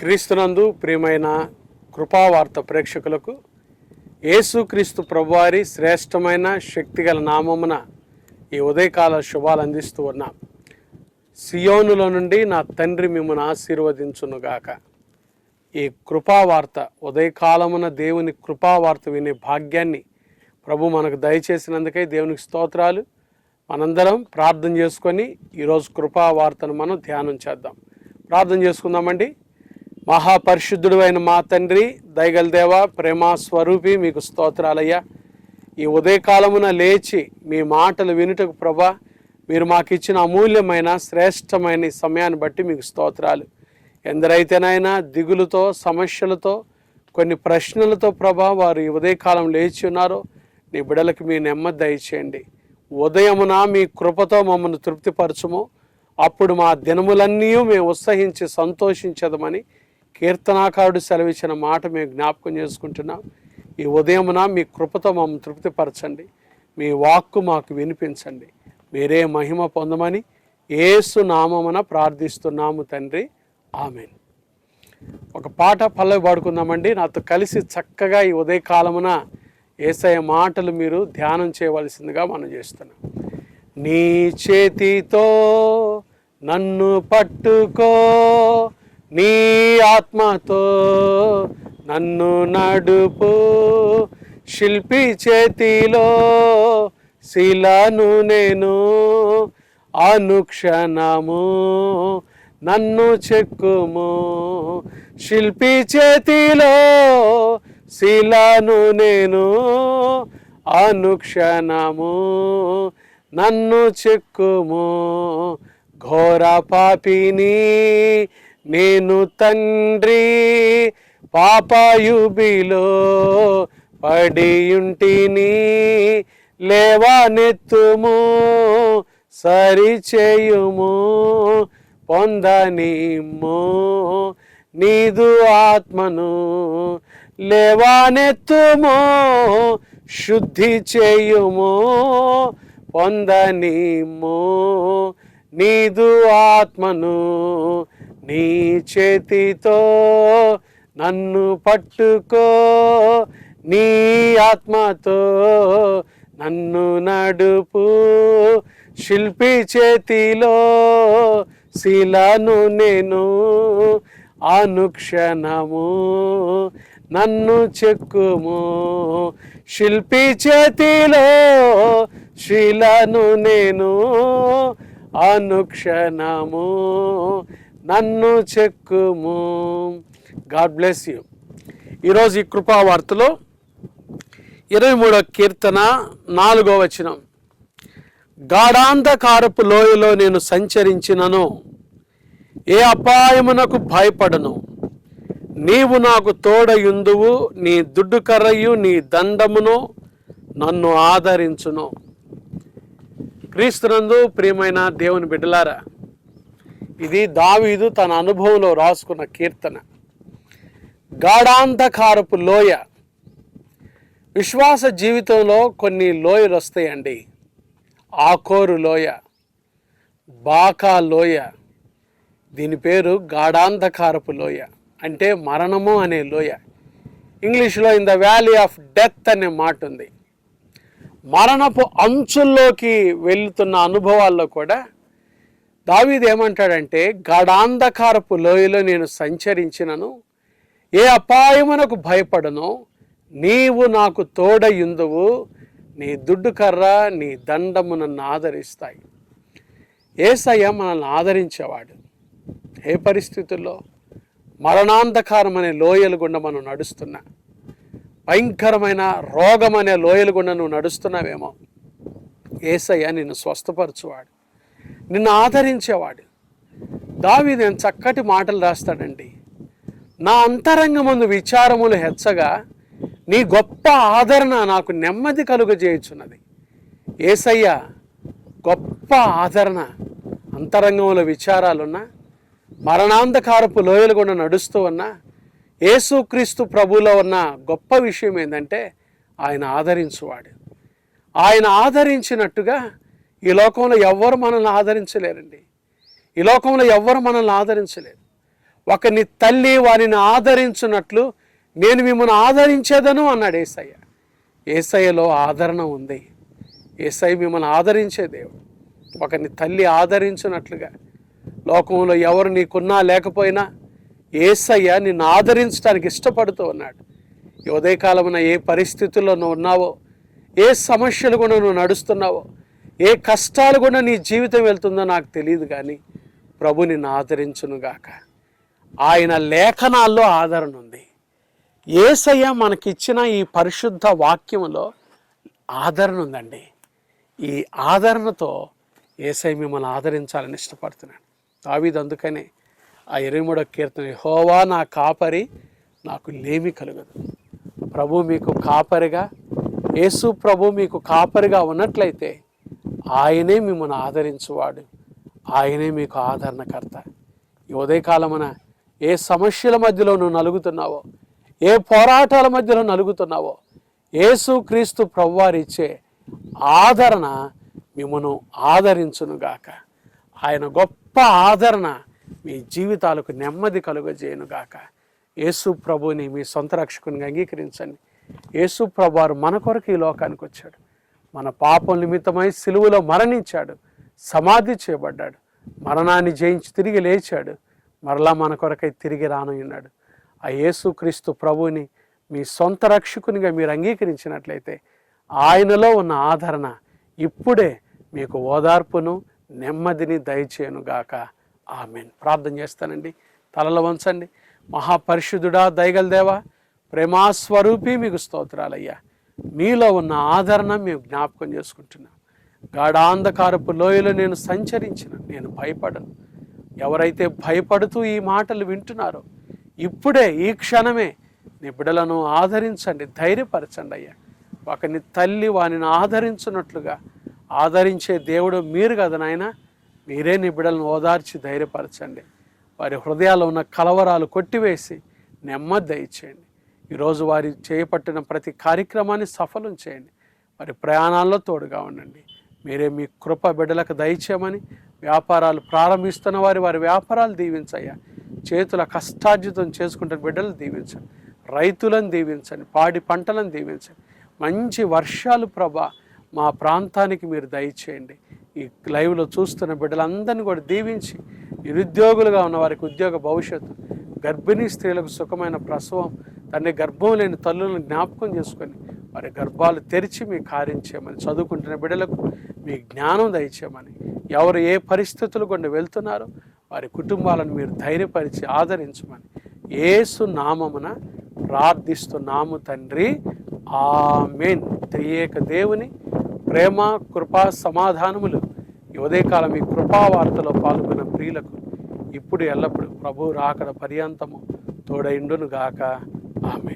క్రీస్తునందు ప్రియమైన కృపావార్త ప్రేక్షకులకు యేసుక్రీస్తు ప్రభువారి శ్రేష్టమైన శక్తిగల నామమున ఈ ఉదయకాల శుభాలు అందిస్తూ ఉన్నాం. సియోనులో నుండి నా తండ్రి మిమ్మల్ని ఆశీర్వదించునుగాక. ఈ కృపావార్త ఉదయకాలమున దేవుని కృపావార్త వినే భాగ్యాన్ని ప్రభు మనకు దయచేసినందుకై దేవునికి స్తోత్రాలు. మనందరం ప్రార్థన చేసుకొని ఈరోజు కృపావార్తను మనం ధ్యానం చేద్దాం. ప్రార్థన చేసుకుందామండి. మహాపరిశుద్ధుడు అయిన మా తండ్రి దయగల దేవ ప్రేమ స్వరూపి మీకు స్తోత్రాలయ్యా. ఈ ఉదయకాలమున లేచి మీ మాటలు వినుటకు ప్రభా మీరు మాకు ఇచ్చిన అమూల్యమైన శ్రేష్టమైన సమయాన్ని బట్టి మీకు స్తోత్రాలు. ఎందరైతేనైనా దిగులుతో సమస్యలతో కొన్ని ప్రశ్నలతో ప్రభా వారు ఈ ఉదయకాలం లేచి ఉన్నారో. నీ బిడలకు మీ నెమ్మది దయచేయండి. ఉదయమున మీ కృపతో మమ్మల్ని తృప్తిపరచుము. అప్పుడు మా దినములన్నీ మేము ఉత్సహించి సంతోషించదమని కీర్తనాకారుడు సెలవిచ్చిన మాట మేము జ్ఞాపకం చేసుకుంటున్నాం. ఈ ఉదయమున మీ కృపతో మమ్మల్ని తృప్తిపరచండి. మీ వాక్కు మాకు వినిపించండి. మీరే మహిమ పొందమని ఏసు నామమున ప్రార్థిస్తున్నాము తండ్రి. ఆమె ఒక పాట పల్లవి పాడుకుందామండి. నాతో కలిసి చక్కగా ఈ ఉదయకాలమున ఏసయ మాటలు మీరు ధ్యానం చేయవలసిందిగా మనం చేస్తున్నాం. నీ చేతితో నన్ను పట్టుకో నీ ఆత్మతో నన్ను నడుపు శిల్పి చేతిలో శిలను నేను అనుక్షణము నన్ను చెక్కుము. శిల్పి చేతిలో శిలను నేను అనుక్షణము. నన్ను చెక్కుము. ఘోర పాపిని నేను తండ్రి పాపయుబిలో పడియుంటిని సరి సరిచేయుము. పొందనిమ్ము నీదు ఆత్మను లేవానెత్తుము శుద్ధి చేయుము పొందనిమ్ము నీదు ఆత్మను నీ చేతితో నన్ను పట్టుకో నీ ఆత్మతో నన్ను నడుపు శిల్పి చేతిలో శిలను నేను అనుక్షణము నన్ను చెక్కుము. శిల్పి చేతిలో శిలను నేను అనుక్షణము నన్ను చెక్కుము. God bless you. ఈరోజు ఈ కృపావార్తలో ఇరవై మూడో కీర్తన నాలుగో వచనం. గాఢాంధకారపు లోయలో నేను సంచరించినను. ఏ అపాయమునకు భయపడను. నీవు నాకు తోడయుందువు నీ దుడ్డు కర్రయు నీ దండమును నన్ను ఆదరించును. క్రీస్తునందు ప్రియమైన దేవుని బిడ్డలారా ఇది దావీదు తన అనుభవంలో రాసుకున్న కీర్తన. గాఢాంధకారపు లోయ. విశ్వాస జీవితంలో కొన్ని లోయలు వస్తాయండి. ఆకోరు లోయ బాకా లోయ. దీని పేరు గాఢాంధకారపు లోయ అంటే మరణము అనే లోయ. ఇంగ్లీష్లో in the valley of death అనే మాట ఉంది. మరణపు అంచుల్లోకి వెళ్తున్న అనుభవాల్లో కూడా దావీది ఏమంటాడంటే గాఢాంధకారపు లోయలో నేను సంచరించినను. ఏ అపాయమునకు భయపడను. నీవు నాకు తోడయుందువు నీ దుడ్డు కర్ర నీ దండము నన్ను ఆదరిస్తాయి. ఏసయ్య మనల్ని ఆదరించేవాడు. ఏ పరిస్థితుల్లో? మరణాంధకారం అనే లోయలు గుండా మనం నడుస్తున్నా భయంకరమైన రోగం అనే లోయలు గుండా నువ్వు నడుస్తున్నావేమో? ఏసయ్య నిన్ను స్వస్థపరచువాడు. నిన్ను ఆదరించేవాడు. దావి నేను చక్కటి మాటలు రాస్తాడండి. నా అంతరంగమందు విచారములు హెచ్చగా నీ గొప్ప ఆదరణ నాకు నెమ్మది కలుగజేయుచున్నది. ఏసయ్య గొప్ప ఆదరణ అంతరంగంలో విచారాలున్నా మరణాంధకారపు లోయలు కూడా నడుస్తూ ఉన్నా యేసుక్రీస్తు ప్రభులో ఉన్న గొప్ప విషయం ఏంటంటే ఆయన ఆదరించువాడు. ఆయన ఆదరించినట్టుగా ఈ లోకంలో ఎవ్వరు మనల్ని ఆదరించలేరండి. ఈ లోకంలో ఎవ్వరు మనల్ని ఆదరించలేరు. ఒకని తల్లి వారిని ఆదరించినట్లు నేను మిమ్మల్ని ఆదరించేదను అన్నాడు ఏసయ్య. ఏసయ్యలో ఆదరణ ఉంది. ఏసయ్య మిమ్మల్ని ఆదరించే దేవుడు. ఒకరిని తల్లి ఆదరించినట్లుగా. లోకంలో ఎవరు నీకున్నా లేకపోయినా ఏసయ్య నిన్ను ఆదరించడానికి ఇష్టపడుతూ ఉన్నాడు. ఈ ఉదయకాలమున ఏ పరిస్థితుల్లో నువ్వు ఉన్నావో ఏ సమస్యలు కూడా నువ్వు నడుస్తున్నావో ఏ కష్టాలు కూడా నీ జీవితం వెళ్తుందో నాకు తెలియదు కానీ ప్రభు నిన్ను ఆదరించునుగాక. ఆయన లేఖనాల్లో ఆదరణ ఉంది. ఏసయ్య మనకిచ్చిన ఈ పరిశుద్ధ వాక్యంలో ఆదరణ ఉందండి. ఈ ఆదరణతో ఏసై మిమ్మల్ని ఆదరించాలని ఇష్టపడుతున్నాడు దావీదు అందుకనే ఆ ఇరవై మూడో కీర్తన హోవా నా కాపరి నాకు లేమి కలుగదు. ప్రభు మీకు కాపరిగా యేసు ప్రభు మీకు కాపరిగా ఉన్నట్లయితే ఆయనే మిమ్మల్ని ఆదరించువాడు. ఆయనే మీకు ఆదరణకర్త. ఈ ఉదయకాలమున ఏ సమస్యల మధ్యలో నువ్వు నలుగుతున్నావో ఏ పోరాటాల మధ్యలో నలుగుతున్నావో? యేసు క్రీస్తు ఆదరణ మిమ్మను ఆదరించునుగాక ఆయన గొప్ప ఆదరణ మీ జీవితాలకు నెమ్మది కలుగజేయునుగాక యేసు ప్రభుని మీ సొంత రక్షకునిగా అంగీకరించండి. యేసు ప్రభువారు మన కొరకు ఈ లోకానికి వచ్చాడు. మన పాపం నిమిత్తమై సిలువలో మరణించాడు. సమాధి చేయబడ్డాడు. మరణాన్ని జయించి తిరిగి లేచాడు. మరలా మన కొరకై తిరిగి రానున్నాడు. ఆ యేసుక్రీస్తు ప్రభువుని మీ సొంత రక్షకునిగా మీరు అంగీకరించినట్లయితే ఆయనలో ఉన్న ఆదరణ ఇప్పుడే మీకు ఓదార్పును నెమ్మదిని దయచేయనుగాక ఆమెన్. ప్రార్థన చేస్తానండి. తలలు వంచండి. మహాపరిశుద్ధుడా దయగల దేవా ప్రేమాస్వరూపి మీకు స్తోత్రాలయ్యా. మీలో ఉన్న ఆదరణ మేము జ్ఞాపకం చేసుకుంటున్నాం. గాఢాంధకారపు లోయలో నేను సంచరించిన నేను భయపడను. ఎవరైతే భయపడుతూ ఈ మాటలు వింటున్నారో ఇప్పుడే ఈ క్షణమే నీ బిడ్డలను ఆదరించండి ధైర్యపరచండి అయ్యా. ఒకని తల్లి వానిని ఆదరించినట్లుగా ఆదరించే దేవుడు మీరు కదా నాయన. మీరే నీ బిడ్డలను ఓదార్చి ధైర్యపరచండి. వారి హృదయాల్లో ఉన్న కలవరాలు కొట్టివేసి నెమ్మది దయచేయండి. ఈరోజు వారి చేపట్టిన ప్రతి కార్యక్రమాన్ని సఫలం చేయండి. వారి ప్రయాణాల్లో తోడుగా ఉండండి. మీరే మీ కృప బిడ్డలకు దయచేయమని వ్యాపారాలు ప్రారంభిస్తున్న వారి వారి వ్యాపారాలు దీవించయ్యా. చేతుల కష్టార్జితం చేసుకుంటున్న బిడ్డలు దీవించండి. రైతులను దీవించండి. పాడి పంటలను దీవించండి. మంచి వర్షాలు ప్రభ మా ప్రాంతానికి మీరు దయచేయండి. ఈ లైవ్లో చూస్తున్న బిడ్డలందరినీ కూడా దీవించి నిరుద్యోగులుగా ఉన్న వారికి ఉద్యోగ భవిష్యత్తు గర్భిణీ స్త్రీలకు సుఖమైన ప్రసవం తండ్రి గర్భం లేని తల్లులను జ్ఞాపకం చేసుకొని వారి గర్భాలు తెరిచి మీ కార్యం చేయమని చదువుకుంటున్న బిడ్డలకు మీ జ్ఞానం దయచేయమని ఎవరు ఏ పరిస్థితులు గుండా వెళ్తున్నారో వారి కుటుంబాలను మీరు ధైర్యపరిచి ఆదరించమని ఏసు నామమున ప్రార్థిస్తున్నాము తండ్రి. ఆమెన్. త్రియేక దేవుని ప్రేమ కృపా సమాధానములు ఈ ఉదయకాలం ఈ కృపావార్తలో పాల్గొన్న ప్రియులకు ఇప్పుడు ఎల్లప్పుడు ప్రభు రాకడ పర్యంతము తోడైండును గాక ఆమె